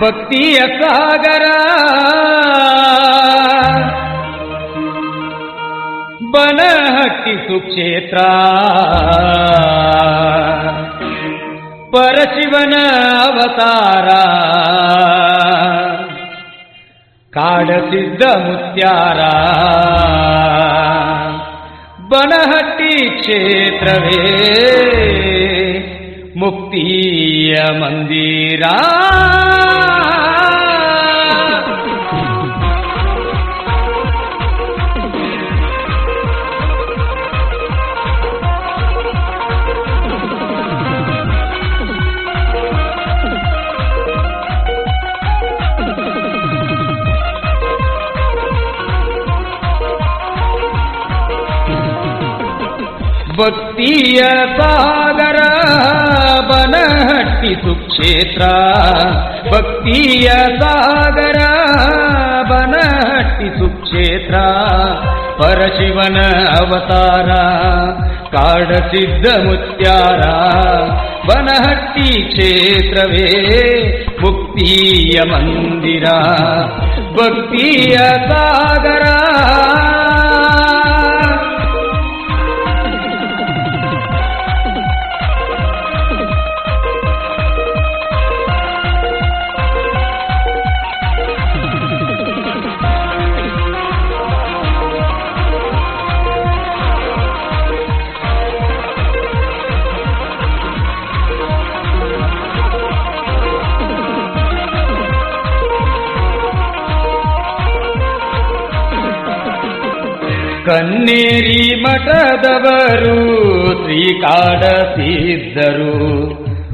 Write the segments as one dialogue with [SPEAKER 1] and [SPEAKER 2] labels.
[SPEAKER 1] ಭಕ್ತಿಯ ಸಾಗರ ಬನಹಟ್ಟಿ ಸುಕ್ಷೇತ್ರ ಪರಶಿವನ ಅವತಾರ ಕಾಡಸಿದ್ದ ಮುತ್ಯಾರ ಬನಹಟ್ಟಿ ಕ್ಷೇತ್ರವೇ ಮುಕ್ತಿಯ ಮಂದಿರ ಭಕ್ತಿಯ ಸಾಗರ, ಬನಹಟ್ಟಿ ಸುಕ್ಷೇತ್ರ. ಭಕ್ತಿಯ ಸಾಗರ, ಬನಹಟ್ಟಿ ಸುಕ್ಷೇತ್ರ. ಪರಶಿವನ ಅವತಾರ, ಕಾಡಸಿದ್ದ ಮುತ್ಯಾರ. ಬನಹಟ್ಟಿ ಕ್ಷೇತ್ರವೇ ಮುಕ್ತಿಯ ಮಂದಿರ. ಭಕ್ತಿಯ ಸಾಗರ ಕನ್ನೇರಿ ಮಠದವರು ಶ್ರೀಕಾಡಸಿದ್ದರು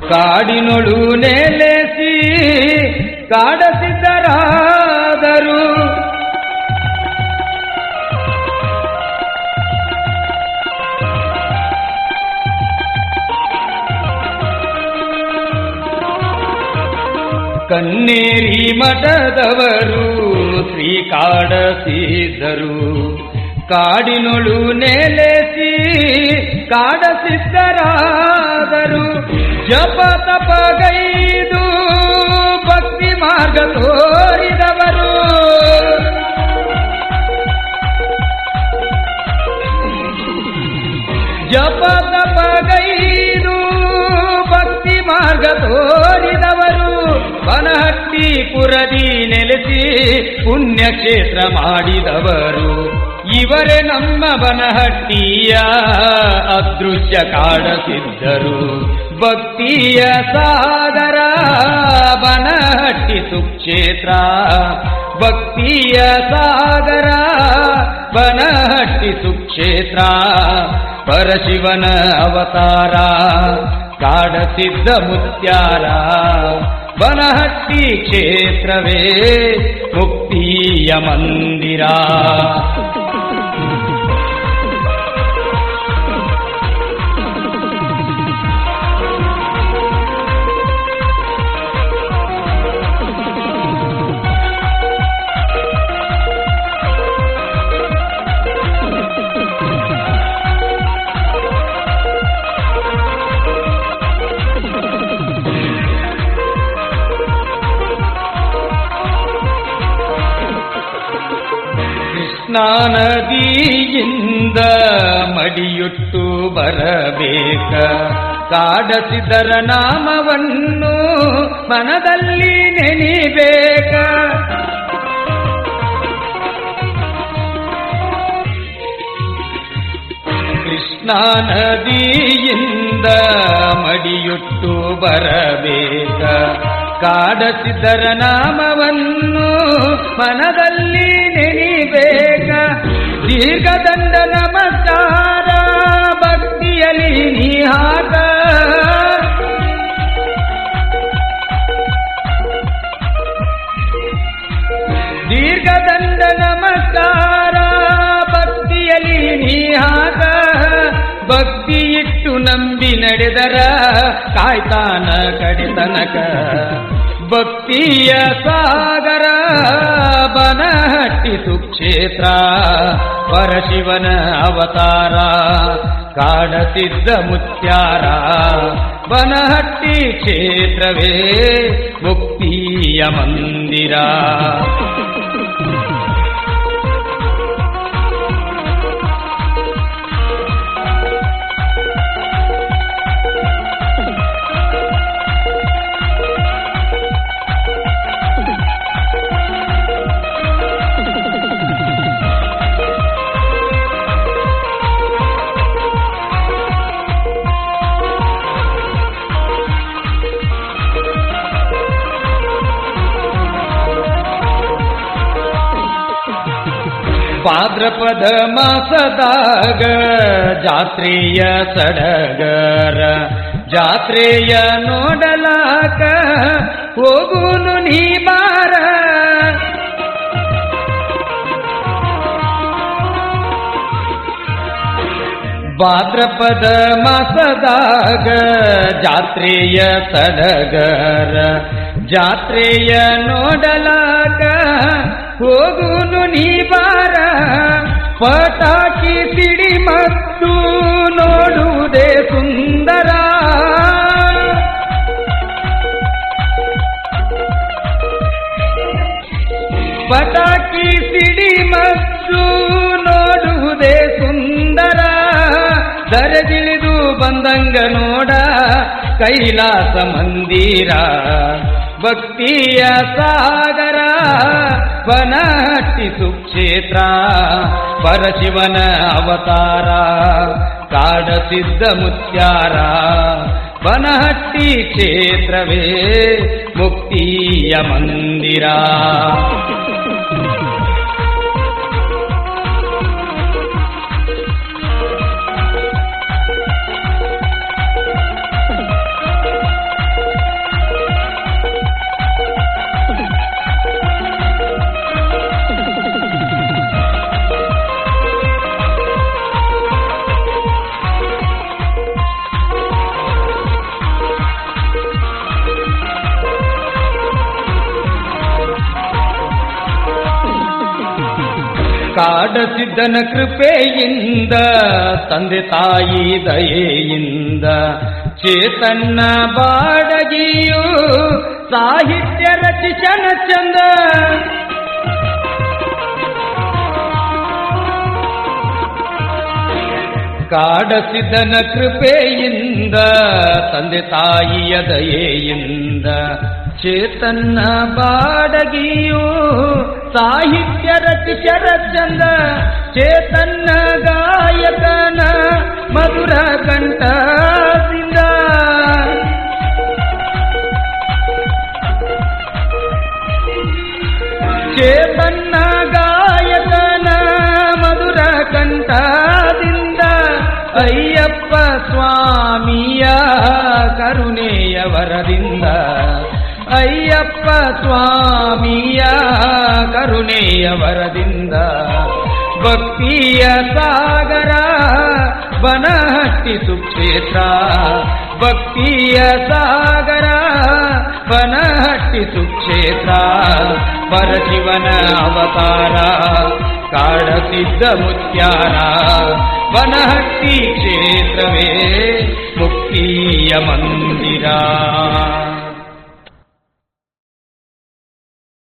[SPEAKER 1] ಕಾಡಿನೊಳು ನೆಲೆಸಿ ಕಾಡಸಿದ್ದರಾದರು ಕನ್ನೇರಿ ಮಠದವರು ಶ್ರೀಕಾಡಸಿದ್ದರು ಕಾಡಿನೊಳು ನೆಲೆಸಿ ಕಾಡಸಿದ್ದರಾದರು ಜಪ ತಪಗೈದು ಭಕ್ತಿ ಮಾರ್ಗ ತೋರಿದವರು. ಜಪ ತಪಗೈದು ಭಕ್ತಿ ಮಾರ್ಗ ತೋರಿದವರು. ಬನಹಟ್ಟಿ ಪುರದಿ ನೆಲೆಸಿ ಪುಣ್ಯಕ್ಷೇತ್ರ ಮಾಡಿದವರು. ಇವರೇ ನಮ್ಮ ಬನಹಟ್ಟಿಯ ಅದೃಶ್ಯ ಕಾಡಸಿದ್ದರು ಭಕ್ತಿಯ ಸಾಗರ ಬನಹಟ್ಟಿ ಸುಕ್ಷೇತ್ರ ಭಕ್ತಿಯ ಸಾಗರ ಬನಹಟ್ಟಿ ಸುಕ್ಷೇತ್ರ ಪರಶಿವನ ಅವತಾರ ಕಾಡಸಿದ್ದ ಮುತ್ಯಾರ ಬನಹಟ್ಟಿ ಕ್ಷೇತ್ರವೇ ಮುಕ್ತಿಯ ಮಂದಿರ ನದಿಯಿಂದ ಮಡಿಯುಟ್ಟು ಬರಬೇಕ. ಕಾಡಸಿದರ ನಾಮವನ್ನು ಮನದಲ್ಲಿ ನೆನಿಬೇಕ. ಕೃಷ್ಣಾ ನದಿಯಿಂದ ಮಡಿಯುಟ್ಟು ಬರಬೇಕ. ಕಾಡಸಿದರ ನಾಮವನ್ನು ಮನದಲ್ಲಿ ನೆನಿಬೇಕ ದೀರ್ಘದಂಡ ನಮಸ್ಕಾರ ಇಟ್ಟು ನಂಬಿ ನಡೆದರ ಕಾಯ್ತಾನ ಕಡಿತನಕ. ಭಕ್ತಿಯ ಸಾಗರ, ಬನಹಟ್ಟಿ ಸುಕ್ಷೇತ್ರ, ಪರಶಿವನ ಅವತಾರ ಕಾಡತಿದ್ದ ಮುತ್ಯಾರ. ಬನಹಟ್ಟಿ ಕ್ಷೇತ್ರವೇ ಮುಕ್ತಿಯ ಮಂದಿರ. ಭಾದ್ರಪದ ಮಾಸದಾಗ ಜಾತ್ರೆಯ ಸಡಗರ, ಜಾತ್ರೆಯ ನೋಡಲಾಕ ಹೋಗುನು ನೀ ಬಾರ. ಭಾದ್ರಪದ ಮಾಸದಾಗ ಜಾತ್ರೆಯ ಸಡಗರ, ಜಾತ್ರೆಯ ನೋಡಲಾಕ ಹೋಗುನು ನೀ ಬಾರ ಪಟಾಕಿ ಸಿಡಿ ಮತ್ತು ನೋಡುವುದೇ ಸುಂದರ. ಪಟಾಕಿ ಸಿಡಿ ಮತ್ತು ನೋಡುವುದೇ ಸುಂದರ. ದರಗಿಳಿದು ಬಂದಂಗ ನೋಡ ಕೈಲಾಸ ಮಂದಿರ. ಭಕ್ತಿಯ ಸಾಗರ ವನಹಟ್ಟಿ ಸುಕ್ಷೇತ್ರ. ಪರಶಿವನ ಅವತಾರ ಕಾಡಸಿದ್ದ ಮುತ್ಯಾರ. ಬನಹಟ್ಟಿ ಕ್ಷೇತ್ರವೇ ಮುಕ್ತಿಯ ಮಂದಿರ. ಕಾಡಸಿದ್ದನ ಕೃಪೆಯಿಂದ ತಂದೆ ತಾಯಿ ದಯೆಯಿಂದ ಚೇತನ್ನ ಬಾಡಗಿಯು ಸಾಹಿತ್ಯ ರಚಿಸನ ಚಂದ. ಕಾಡಸಿದ್ದನ ಕೃಪೆಯಿಂದ ತಂದೆ ತಾಯಿಯ ದಯೆಯಿಂದ ಚೇತನ್ನ ಬಾಡಗಿಯು ಸಾಹಿತ್ಯ ರಚಿಸರ ಚಂದ ಚೇತನ್ನ ಗಾಯಕನ ಮಧುರ ಕಂಠದಿಂದ ಚೇತನ್ನ ಗಾಯಕನ ಅಯ್ಯಪ್ಪ ಸ್ವಾಮಿಯ ಕರುಣೆಯ ವರದಿಂದ ಅಯ್ಯಪ್ಪ ಸ್ವಾಮಿಯ ಕರುಣೆಯ ವರದಿಂದ ಭಕ್ತಿಯ ಸಾಗರ ಬನಹಟ್ಟಿ ಸುಕ್ಷೇತ್ರ ಭಕ್ತಿಯ ಸಾಗರ ಬನಹಟ್ಟಿ ಸುಕ್ಷೇತ್ರ ಪರಶಿವನ ಅವತಾರ काढति दमुद्याः वनः क्षेत्रमे मुक्तीय